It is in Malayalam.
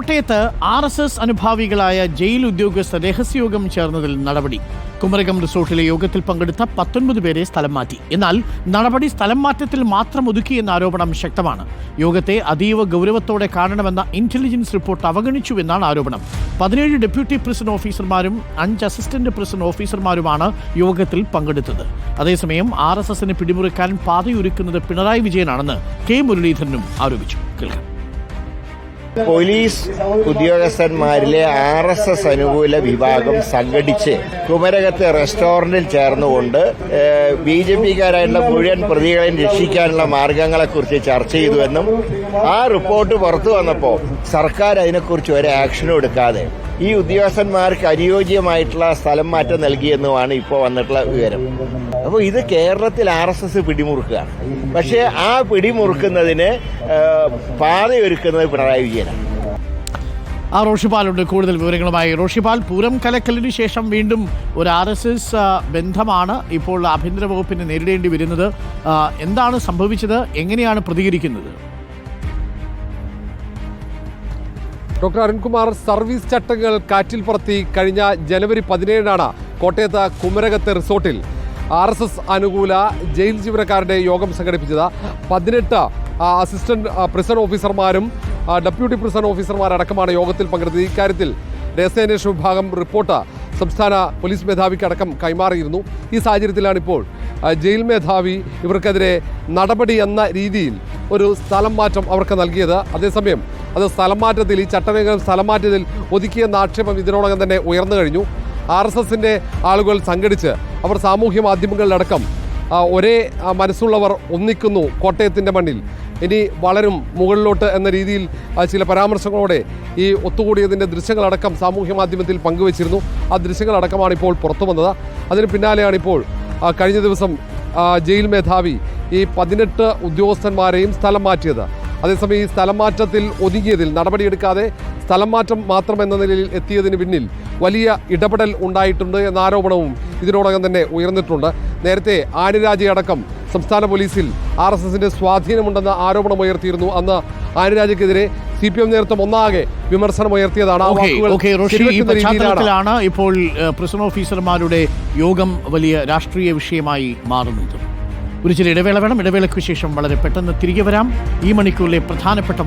കോട്ടയത്ത് ആർ എസ് എസ് അനുഭാവികളായ ജയിൽ ഉദ്യോഗസ്ഥർ രഹസ്യയോഗം ചേർന്നതിൽ നടപടി. കുമരകം റിസോർട്ടിലെ യോഗത്തിൽ പങ്കെടുത്ത പത്തൊൻപത് പേരെ സ്ഥലം മാറ്റി. എന്നാൽ നടപടി സ്ഥലം മാറ്റത്തിൽ മാത്രം ഒതുക്കിയെന്ന ആരോപണം ശക്തമാണ്. യോഗത്തെ അതീവ ഗൗരവത്തോടെ കാണണമെന്ന ഇന്റലിജൻസ് റിപ്പോർട്ട് അവഗണിച്ചുവെന്നാണ് ആരോപണം. പതിനേഴ് ഡെപ്യൂട്ടി പ്രിസൺ ഓഫീസർമാരും അഞ്ച് അസിസ്റ്റന്റ് പ്രിസൺ ഓഫീസർമാരുമാണ് യോഗത്തിൽ പങ്കെടുത്തത്. അതേസമയം ആർ എസ് എസിന് പിടിമുറുക്കാൻ പാതയൊരുക്കുന്നത് പിണറായി വിജയനാണെന്ന് കെ മുരളീധരനും ആരോപിച്ചു. കേൾക്കാം. പോലീസ് ഉദ്യോഗസ്ഥന്മാരിലെ ആർ എസ് എസ് അനുകൂല വിഭാഗം സംഘടിച്ച് കുമരകത്ത് റെസ്റ്റോറന്റിൽ ചേർന്നുകൊണ്ട് ബി ജെ പിക്കാരായിട്ടുള്ള മുഴുവൻ പ്രതികളെയും രക്ഷിക്കാനുള്ള മാർഗങ്ങളെക്കുറിച്ച് ചർച്ച ചെയ്തുവെന്നും ആ റിപ്പോർട്ട് പുറത്തു വന്നപ്പോൾ സർക്കാർ അതിനെക്കുറിച്ച് ഒരു ആക്ഷനും എടുക്കാതെ ഈ ഉദ്യോഗസ്ഥന്മാർക്ക് അനുയോജ്യമായിട്ടുള്ള സ്ഥലം മാറ്റം നൽകിയെന്നുമാണ് ഇപ്പോൾ വന്നിട്ടുള്ള വിവരം. അപ്പോൾ ഇത് കേരളത്തിൽ ആർ എസ് എസ് പിടിമുറുക്കുകയാണ് പക്ഷേ ആ പിടിമുറുക്കുന്നതിന് പാതയൊരുക്കുന്നത് പിണറായി വിജയനാണ്. ആ റോഷിപാലുണ്ട്. കൂടുതൽ വിവരങ്ങളുമായി റോഷിപാൽ പൂരം കലക്കലിന് ശേഷം വീണ്ടും ഒരു ആർ എസ് എസ് ബന്ധമാണ് ഇപ്പോൾ ആഭ്യന്തര വകുപ്പിന് നേരിടേണ്ടി വരുന്നത്. എന്താണ് സംഭവിച്ചത്? എങ്ങനെയാണ് പ്രതികരിക്കുന്നത്? ഡോക്ടർ അരുൺകുമാർ സർവീസ് ചട്ടങ്ങൾ കാറ്റിൽ പറത്തി കഴിഞ്ഞ ജനുവരി പതിനേഴിനാണ് കോട്ടയത്ത് കുമരകത്തെ റിസോർട്ടിൽ ആർ എസ് എസ് അനുകൂല ജയിൽ ജീവനക്കാരുടെ യോഗം സംഘടിപ്പിച്ചത്. പതിനെട്ട് അസിസ്റ്റന്റ് പ്രിസൺ ഓഫീസർമാരും ഡെപ്യൂട്ടി പ്രിസൺ ഓഫീസർമാരടക്കമാണ് യോഗത്തിൽ പങ്കെടുത്തത്. ഇക്കാര്യത്തിൽ രഹസ്യാന്വേഷണ വിഭാഗം റിപ്പോർട്ട് സംസ്ഥാന പോലീസ് മേധാവിക്ക് അടക്കം കൈമാറിയിരുന്നു. ഈ സാഹചര്യത്തിലാണ് ഇപ്പോൾ ജയിൽ മേധാവി ഇവർക്കെതിരെ നടപടി എന്ന രീതിയിൽ ഒരു സ്ഥലം മാറ്റം അവർക്ക് നൽകിയത്. അതേസമയം അത് സ്ഥലം മാറ്റത്തിൽ ഈ ചട്ടലംഘനം സ്ഥലം മാറ്റത്തിൽ ഒതുക്കിയെന്ന ആക്ഷേപം ഇതിനോടകം തന്നെ ഉയർന്നു കഴിഞ്ഞു. ആർ എസ് എസിന്റെ ആളുകൾ സംഘടിച്ച് അവർ സാമൂഹ്യ മാധ്യമങ്ങളിലടക്കം ഒരേ മനസ്സുള്ളവർ ഒന്നിക്കുന്നു കോട്ടയത്തിന്റെ മണ്ണിൽ. ഇനി വളരും മുകളിലോട്ട് എന്ന രീതിയിൽ ചില പരാമർശങ്ങളോടെ ഈ ഒത്തുകൂടിയതിന്റെ ദൃശ്യങ്ങളടക്കം സാമൂഹ്യ മാധ്യമത്തിൽ പങ്കുവച്ചിരുന്നു. ആ ദൃശ്യങ്ങളടക്കമാണ് ഇപ്പോൾ പുറത്തു വന്നത്. അതിന് പിന്നാലെയാണ് ഇപ്പോൾ കഴിഞ്ഞ ദിവസം ജയിൽ മേധാവി ഈ പതിനെട്ട് ഉദ്യോഗസ്ഥന്മാരെയും സ്ഥലം മാറ്റിയത്. അതേസമയം ഈ സ്ഥലം മാറ്റത്തിൽ ഒതുങ്ങിയതിൽ നടപടിയെടുക്കാതെ സ്ഥലം മാറ്റം മാത്രം എന്ന നിലയിൽ എത്തിയതിന് പിന്നിൽ വലിയ ഇടപെടൽ ഉണ്ടായിട്ടുണ്ട് എന്ന ആരോപണവും ഇതിനോടകം തന്നെ ഉയർന്നിട്ടുണ്ട്. നേരത്തെ ആനിരാജയടക്കം സംസ്ഥാന പോലീസിൽ ആർ എസ് എസിന്റെ സ്വാധീനമുണ്ടെന്ന ആരോപണം ഉയർത്തിയിരുന്നു. അന്ന് ആനിരാജയ്ക്കെതിരെ സി പി എം നേതൃത്വം ഒന്നാകെ വിമർശനം ഉയർത്തിയതാണ്. ഇപ്പോൾ പ്രിസൺ ഓഫീസർമാരുടെ യോഗം വലിയ രാഷ്ട്രീയ വിഷയമായി മാറുന്നത്. ഒരു ചില ഇടവേള വേണം. ഇടവേളയ്ക്ക് ശേഷം വളരെ പെട്ടെന്ന് തിരികെ വരാം. ഈ മണിക്കൂറിലെ പ്രധാനപ്പെട്ട